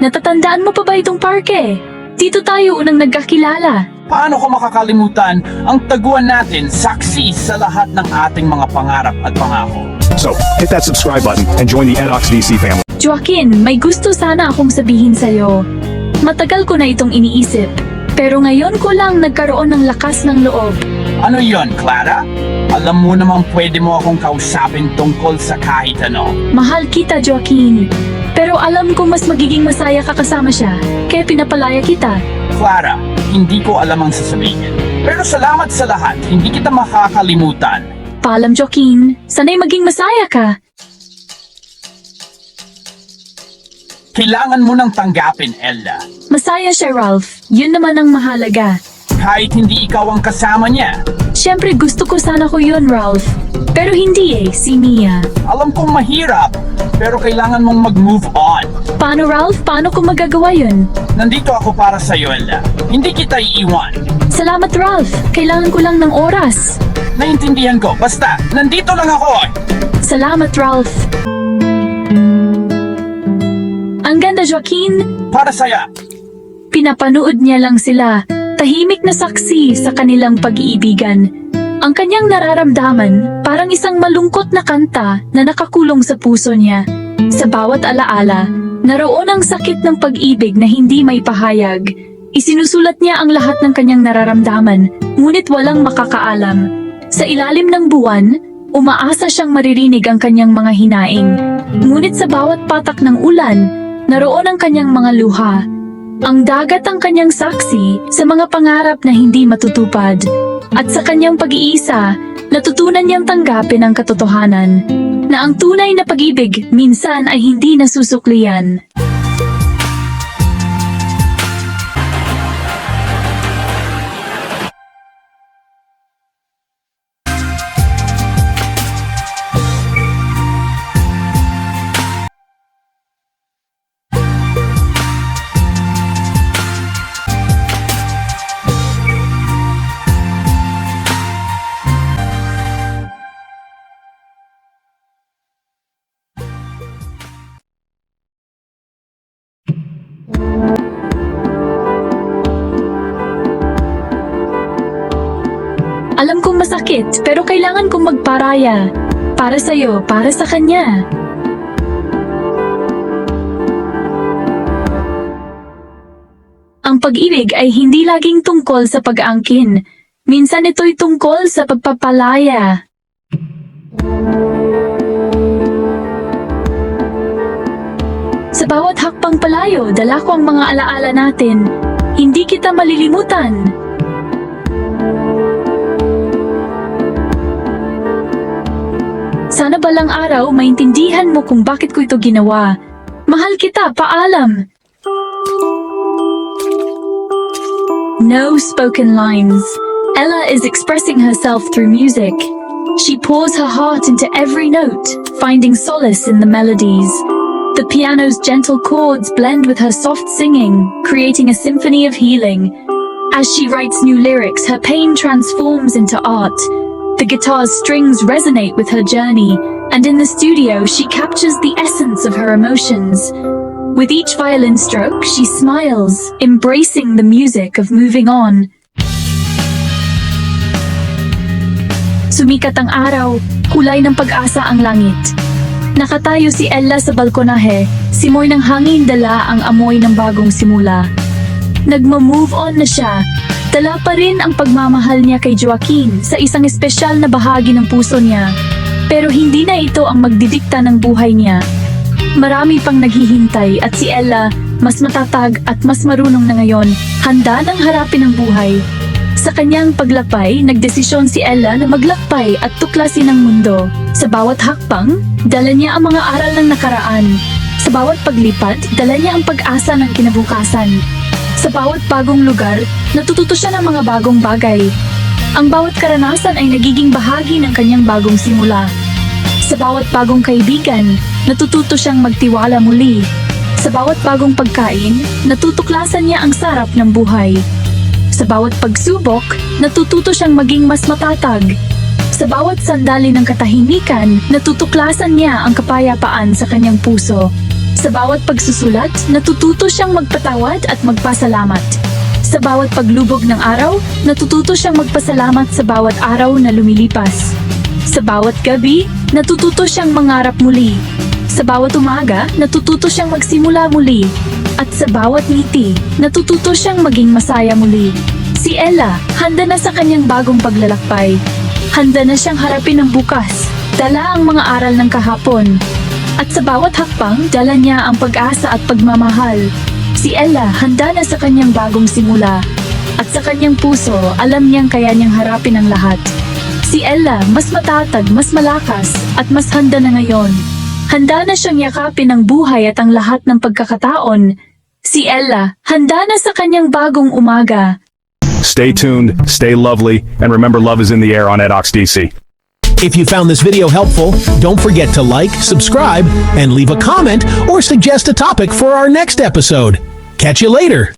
natatandaan mo pa ba itong parke? Dito tayo unang nagkakilala. Paano ko makakalimutan ang taguan natin saksi sa lahat ng ating mga pangarap at pangako? So, hit that subscribe button and join the Edox VC family. Joaquin, may gusto sana akong sabihin sa'yo. Matagal ko na itong iniisip. Pero ngayon ko lang nagkaroon ng lakas ng loob. Ano yon, Clara? Alam mo namang pwede mo akong kausapin tungkol sa kahit ano. Mahal kita, Joaquin. Pero alam ko mas magiging masaya ka kasama siya. Kaya pinapalaya kita. Clara, hindi ko alam ang sasabihin. Pero salamat sa lahat, hindi kita makakalimutan. Paalam, Joaquin. Sana'y maging masaya ka. Kailangan mo nang tanggapin, Ella. Masaya siya, Ralph. Yun naman ang mahalaga. Kahit hindi ikaw ang kasama niya. Siyempre, gusto ko sana ko yun, Ralph. Pero hindi eh, si Mia. Alam kong mahirap, pero kailangan mong mag-move on. Paano, Ralph? Paano ko magagawa yun? Nandito ako para sa iyo, Ella. Hindi kita iiwan. Salamat, Ralph. Kailangan ko lang ng oras. Naintindihan ko. Basta, nandito lang ako. Salamat, Ralph. Ang ganda, Joaquin. Para saya. Pinapanood niya lang sila, tahimik na saksi sa kanilang pag-iibigan. Ang kanyang nararamdaman, parang isang malungkot na kanta na nakakulong sa puso niya. Sa bawat alaala, naroon ang sakit ng pag-ibig na hindi may pahayag. Isinusulat niya ang lahat ng kanyang nararamdaman, ngunit walang makakaalam. Sa ilalim ng buwan, umaasa siyang maririnig ang kanyang mga hinaing. Ngunit sa bawat patak ng ulan, naroon ang kanyang mga luha. Ang dagat ang kanyang saksi sa mga pangarap na hindi matutupad. At sa kanyang pag-iisa, natutunan niyang tanggapin ang katotohanan na ang tunay na pag-ibig minsan ay hindi nasusuklian. Alam kong masakit, pero kailangan kong magparaya. Para sa'yo, para sa kanya. Ang pag-ibig ay hindi laging tungkol sa pag-aangkin. Minsan ito'y tungkol sa pagpapalaya. Sa bawat hakbang palayo, dala ko ang mga alaala natin. Hindi kita malilimutan. Sana balang araw maintindihan mo kung bakit ko ito ginawa. Mahal kita, paalam. No spoken lines. Ella is expressing herself through music. She pours her heart into every note, finding solace in the melodies. The piano's gentle chords blend with her soft singing, creating a symphony of healing. As she writes new lyrics, her pain transforms into art. The guitar's strings resonate with her journey, and in the studio, she captures the essence of her emotions. With each violin stroke, she smiles, embracing the music of moving on. Sumikat ang araw, kulay ng pag-asa ang langit. Nakatayo si Ella sa balkonahe, simoy ng hangin dala ang amoy ng bagong simula. Nagma-move on na siya, dala pa rin ang pagmamahal niya kay Joaquin sa isang espesyal na bahagi ng puso niya. Pero hindi na ito ang magdidikta ng buhay niya. Marami pang naghihintay at si Ella, mas matatag at mas marunong na ngayon, handa nang harapin ang buhay. Sa kanyang paglakbay, nagdesisyon si Ella na maglakbay at tuklasin ang mundo. Sa bawat hakbang, dala niya ang mga aral ng nakaraan. Sa bawat paglipat, dala niya ang pag-asa ng kinabukasan. Sa bawat bagong lugar, natututo siya ng mga bagong bagay. Ang bawat karanasan ay nagiging bahagi ng kanyang bagong simula. Sa bawat bagong kaibigan, natututo siyang magtiwala muli. Sa bawat bagong pagkain, natutuklasan niya ang sarap ng buhay. Sa bawat pagsubok, natututo siyang maging mas matatag. Sa bawat sandali ng katahimikan, natutuklasan niya ang kapayapaan sa kanyang puso. Sa bawat pagsusulat, natututo siyang magpatawad at magpasalamat. Sa bawat paglubog ng araw, natututo siyang magpasalamat sa bawat araw na lumilipas. Sa bawat gabi, natututo siyang mangarap muli. Sa bawat umaga, natututo siyang magsimula muli. At sa bawat ngiti, natututo siyang maging masaya muli. Si Ella, handa na sa kanyang bagong paglalakbay. Handa na siyang harapin ang bukas. Dala ang mga aral ng kahapon. At sa bawat hakbang, dala niya ang pag-asa at pagmamahal. Si Ella handa na sa kanyang bagong simula. At sa kanyang puso, alam niyang kaya niyang harapin ang lahat. Si Ella mas matatag, mas malakas, at mas handa na ngayon. Handa na siyang yakapin ang buhay at ang lahat ng pagkakataon. Si Ella, handa na sa kanyang bagong umaga. Stay tuned, stay lovely, and remember love is in the air on Edox DC. If you found this video helpful, don't forget to like, subscribe, and leave a comment or suggest a topic for our next episode. Catch you later.